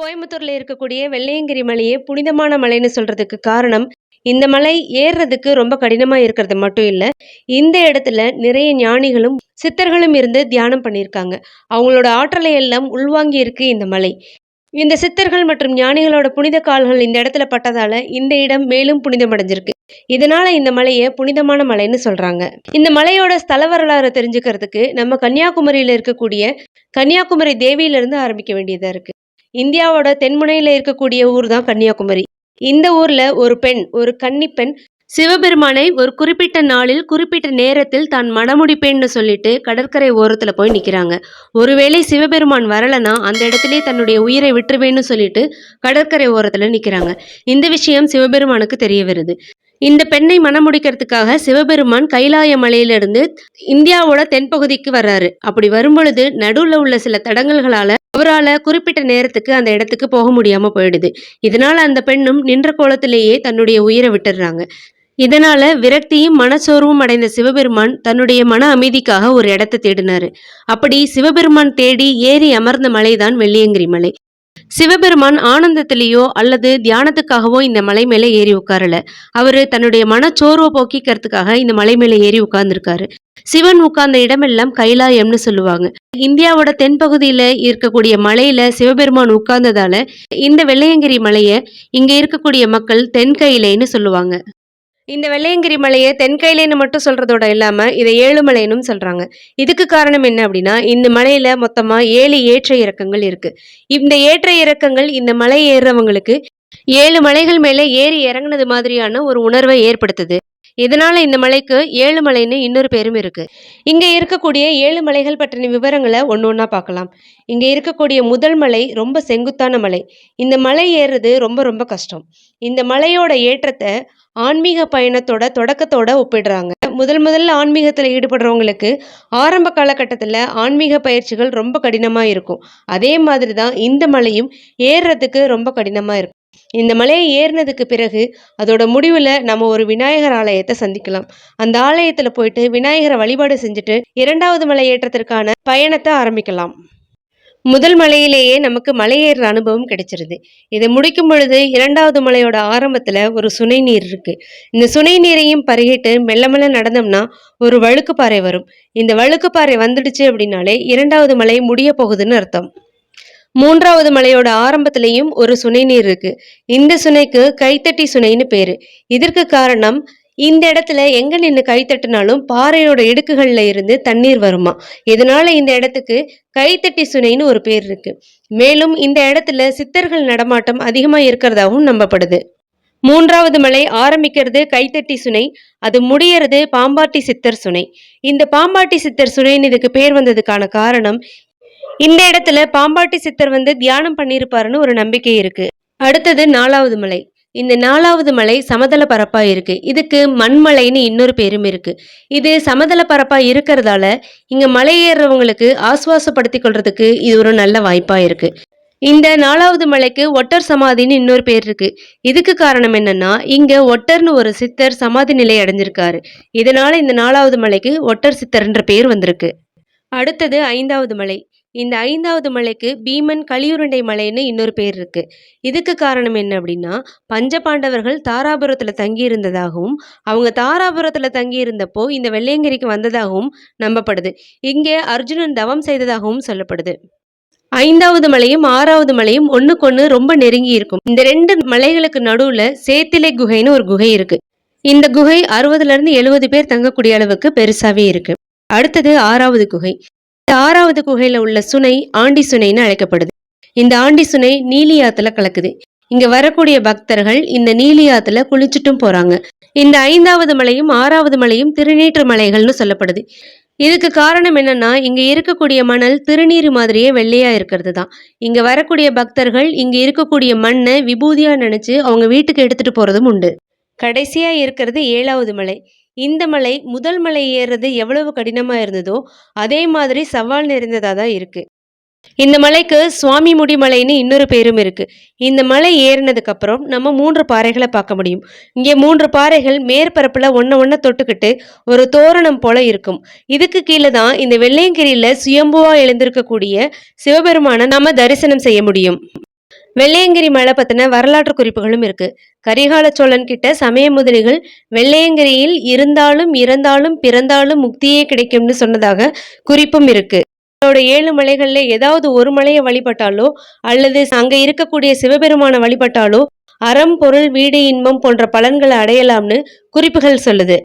கோயம்புத்தூர்ல இருக்கக்கூடிய வெள்ளையங்கிரி மலையே புனிதமான மலைன்னு சொல்றதுக்கு காரணம் இந்த மலை ஏறுறதுக்கு ரொம்ப கடினமாக இருக்கிறது மட்டும் இல்லை இந்த இடத்துல நிறைய ஞானிகளும் சித்தர்களும் இருந்து தியானம் பண்ணியிருக்காங்க. அவங்களோட ஆற்றலை எல்லாம் உள்வாங்கி இருக்கு இந்த மலை. இந்த சித்தர்கள் மற்றும் ஞானிகளோட புனித கால்கள் இந்த இடத்துல பட்டதால இந்த இடம் மேலும் புனிதமடைஞ்சிருக்கு. இதனால இந்த மலையை புனிதமான மலைன்னு சொல்றாங்க. இந்த மலையோட ஸ்தல வரலாறு தெரிஞ்சுக்கிறதுக்கு நம்ம கன்னியாகுமரியில இருக்கக்கூடிய கன்னியாகுமரி தேவியிலிருந்து ஆரம்பிக்க வேண்டியதா இருக்கு. இந்தியாவோட தென்முனையில இருக்கக்கூடிய ஊர் தான் கன்னியாகுமரி. இந்த ஊர்ல ஒரு பெண் ஒரு கன்னிப்பெண் சிவபெருமானை ஒரு குறிப்பிட்ட நாளில் குறிப்பிட்ட நேரத்தில் தான் மணமுடிப்பேன்னு சொல்லிட்டு கடற்கரை ஓரத்துல போய் நிக்கிறாங்க. ஒருவேளை சிவபெருமான் வரலனா அந்த இடத்திலே தன்னுடைய உயிரை விட்டுருவேன்னு சொல்லிட்டு கடற்கரை ஓரத்துல நிக்கிறாங்க. இந்த விஷயம் சிவபெருமானுக்கு தெரிய வருது. இந்த பெண்ணை மணமுடிக்கிறதுக்காக சிவபெருமான் கைலாய மலையிலிருந்து இந்தியாவோட தென்பகுதிக்கு வர்றாரு. அப்படி வரும்பொழுது நடுவுல உள்ள சில தடங்கல்களால் அவரால் குறிப்பிட்ட நேரத்துக்கு அந்த இடத்துக்கு போக முடியாம போயிடுது. இதனால அந்த பெண்ணும் நின்ற கோலத்திலேயே தன்னுடைய உயிரை விட்டுடுறாங்க. இதனால விரக்தியும் மனச்சோர்வும் அடைந்த சிவபெருமான் தன்னுடைய மன அமைதிக்காக ஒரு இடத்தை தேடினாரு. அப்படி சிவபெருமான் தேடி ஏறி அமர்ந்த மலைதான் வெள்ளியங்கிரி மலை. சிவபெருமான் ஆனந்தத்திலேயோ அல்லது தியானத்துக்காகவோ இந்த மலை மேலே ஏறி உட்காரல. அவர் தன்னுடைய மனச்சோர்வை போக்கிக்கிறதுக்காக இந்த மலை மேலே ஏறி உட்கார்ந்துருக்காரு. சிவன் உட்கார்ந்த இடமெல்லாம் கைலாயம்னு சொல்லுவாங்க. இந்தியாவோட தென்பகுதியில இருக்கக்கூடிய மலையில சிவபெருமான் உட்கார்ந்ததால இந்த வெள்ளையங்கிரி மலைய இங்க இருக்கக்கூடிய மக்கள் தென்கையிலைன்னு சொல்லுவாங்க. இந்த வெள்ளையங்கிரி மலையை தென்கையிலேன்னு மட்டும் சொல்றதோட இல்லாம இதை ஏழுமலைன்னு சொல்றாங்க. இதுக்கு காரணம் என்ன அப்படின்னா இந்த மலையில மொத்தமா ஏழு ஏற்ற இறக்கங்கள் இருக்கு. இந்த ஏற்ற இறக்கங்கள் இந்த மலை ஏறுறவங்களுக்கு ஏழு மலைகள் மேல ஏறி இறங்குனது மாதிரியான ஒரு உணர்வை ஏற்படுத்துது. இதனால இந்த மலைக்கு ஏழு மலைன்னு இன்னொரு பேரும் இருக்கு. இங்க இருக்கக்கூடிய ஏழு மலைகள் பற்றின விவரங்களை ஒன்று ஒன்றா பார்க்கலாம். இங்க இருக்கக்கூடிய முதல் மலை ரொம்ப செங்குத்தான மலை. இந்த மலை ஏறுறது ரொம்ப ரொம்ப கஷ்டம். இந்த மலையோட ஏற்றத்தை ஆன்மீக பயணத்தோட தொடக்கத்தோட ஒப்பிடுறாங்க. முதல் முதல்ல ஆன்மீகத்தில் ஈடுபடுறவங்களுக்கு ஆரம்ப காலகட்டத்தில் ஆன்மீக பயிற்சிகள் ரொம்ப கடினமாக இருக்கும். அதே மாதிரி தான் இந்த மலையும் ஏறுறதுக்கு ரொம்ப கடினமாக இருக்கும். இந்த மலையை ஏறினதுக்கு பிறகு அதோட முடிவில் நம்ம ஒரு விநாயகர் ஆலயத்தை சந்திக்கலாம். அந்த ஆலயத்தில் போயிட்டு விநாயகரை வழிபாடு செஞ்சுட்டு இரண்டாவது மலை ஏற்றத்திற்கான பயணத்தை ஆரம்பிக்கலாம். முதல் மலையிலேயே நமக்கு மலை ஏறுற அனுபவம் கிடைச்சிருது. இதை முடிக்கும் பொழுது இரண்டாவது மலையோட ஆரம்பத்துல ஒரு சுனை நீர் இருக்கு. இந்த சுனை நீரையும் பருகிட்டு மெல்ல மெல்ல நடந்தோம்னா ஒரு வழுக்குப்பாறை வரும். இந்த வழுக்குப்பாறை வந்துடுச்சு அப்படின்னாலே இரண்டாவது மலை முடிய போகுதுன்னு அர்த்தம். மூன்றாவது மலையோட ஆரம்பத்திலையும் ஒரு சுனை நீர் இருக்கு. இந்த சுனைக்கு கைத்தட்டி சுனைன்னு பேரு. இதற்கு காரணம் இந்த இடத்துல எங்க நின்று கை தட்டினாலும் பாறையோட இடுக்குகள்ல இருந்து தண்ணீர் வருமா. இதனால இந்த இடத்துக்கு கைத்தட்டி சுனைன்னு ஒரு பேர் இருக்கு. மேலும் இந்த இடத்துல சித்தர்கள் நடமாட்டம் அதிகமா இருக்கிறதாகவும் நம்பப்படுது. மூன்றாவது மலை ஆரம்பிக்கிறது கைத்தட்டி சுனை அது முடியறது பாம்பாட்டி சித்தர் சுனை. இந்த பாம்பாட்டி சித்தர் சுனைன்னு இதுக்கு பேர் வந்ததுக்கான காரணம் இந்த இடத்துல பாம்பாட்டி சித்தர் வந்து தியானம் பண்ணியிருப்பாருன்னு ஒரு நம்பிக்கை இருக்கு. அடுத்தது நாலாவது மலை. இந்த நாலாவது மலை சமதள பரப்பா இருக்கு. இதுக்கு மண்மலைன்னு இன்னொரு பேரும் இருக்கு. இது சமதள பரப்பா இருக்கிறதால இங்க மலை ஏறுறவங்களுக்கு ஆசுவாசப்படுத்தி கொள்றதுக்கு இது ஒரு நல்ல வாய்ப்பா இருக்கு. இந்த நாலாவது மலைக்கு ஒட்டர் சமாதின்னு இன்னொரு பேர் இருக்கு. இதுக்கு காரணம் என்னன்னா இங்க ஒட்டர்னு ஒரு சித்தர் சமாதி நிலை அடைஞ்சிருக்காரு. இதனால இந்த நாலாவது மலைக்கு ஒட்டர் சித்தர்ன்ற பேர் வந்திருக்கு. அடுத்தது ஐந்தாவது மலை. இந்த ஐந்தாவது மலைக்கு பீமன் கலியுருண்டை மலைன்னு இன்னொரு பேர் இருக்கு. இதுக்கு காரணம் என்ன அப்படின்னா பஞ்சபாண்டவர்கள் தாராபுரத்துல தங்கி இருந்ததாகவும் அவங்க தாராபுரத்துல தங்கி இருந்தப்போ இந்த வெள்ளையங்கிரிக்கு வந்ததாகவும் நம்பப்படுது. இங்கே அர்ஜுனன் தவம் செய்ததாகவும் சொல்லப்படுது. ஐந்தாவது மலையும் ஆறாவது மலையும் ஒன்றுக்கொன்று ரொம்ப நெருங்கி இருக்கும். இந்த ரெண்டு மலைகளுக்கு நடுவுல சேத்திலை குகைன்னு ஒரு குகை இருக்கு. இந்த குகை அறுபதுல இருந்து எழுபது பேர் தங்கக்கூடிய அளவுக்கு பெருசாவே இருக்கு. அடுத்தது ஆறாவது குகை. ஆறாவது குகையில உள்ள சுனை ஆண்டி சுனைன்னு அழைக்கப்படுது. இந்த ஆண்டி சுனை நீலியாத்துல கலக்குது. இங்க வரக்கூடிய பக்தர்கள் இந்த நீலியாத்துல குளிச்சுட்டும் போறாங்க. இந்த ஐந்தாவது மலையும் ஆறாவது மலையும் திருநீற்று மலைகள்னு சொல்லப்படுது. இதுக்கு காரணம் என்னன்னா இங்க இருக்கக்கூடிய மணல் திருநீர் மாதிரியே வெள்ளையா இருக்கிறது தான் இங்க வரக்கூடிய பக்தர்கள் இங்க இருக்கக்கூடிய மண்ணை விபூதியா நினைச்சு அவங்க வீட்டுக்கு எடுத்துட்டு போறதும் உண்டு. கடைசியா இருக்கிறது ஏழாவது மலை. இந்த மலை முதல் மலை ஏறுறது எவ்வளவு கடினமா இருந்ததோ அதே மாதிரி சவால் நிறைந்ததா தான் இருக்கு. இந்த மலைக்கு சுவாமி முடிமலைன்னு இன்னொரு பேரும் இருக்கு. இந்த மலை ஏறினதுக்கு அப்புறம் நம்ம மூன்று பாறைகளை பார்க்க முடியும். இங்கே மூன்று பாறைகள் மேற்பரப்புல ஒன்ன ஒன்ன தொட்டுக்கிட்டு ஒரு தோரணம் போல இருக்கும். இதுக்கு கீழே தான் இந்த வெள்ளையங்கிரியில சுயம்புவா எழுந்திருக்கக்கூடிய சிவபெருமானை நாம தரிசனம் செய்ய முடியும். வெள்ளையங்கிரி மலை பத்தின வரலாற்று குறிப்புகளும் இருக்கு. கரிகால சோழன் கிட்ட சமய முதலிகள் வெள்ளையங்கிரியில் இருந்தாலும் இறந்தாலும் பிறந்தாலும் முக்தியே கிடைக்கும்னு சொன்னதாக குறிப்பும் இருக்கு. அவரோட ஏழு மலைகள்ல ஏதாவது ஒரு மலையை வழிபட்டாலோ அல்லது அங்க இருக்கக்கூடிய சிவபெருமான வழிபட்டாலோ அறம் பொருள் வீடு இன்பம் போன்ற பலன்களை அடையலாம்னு குறிப்புகள் சொல்லுது.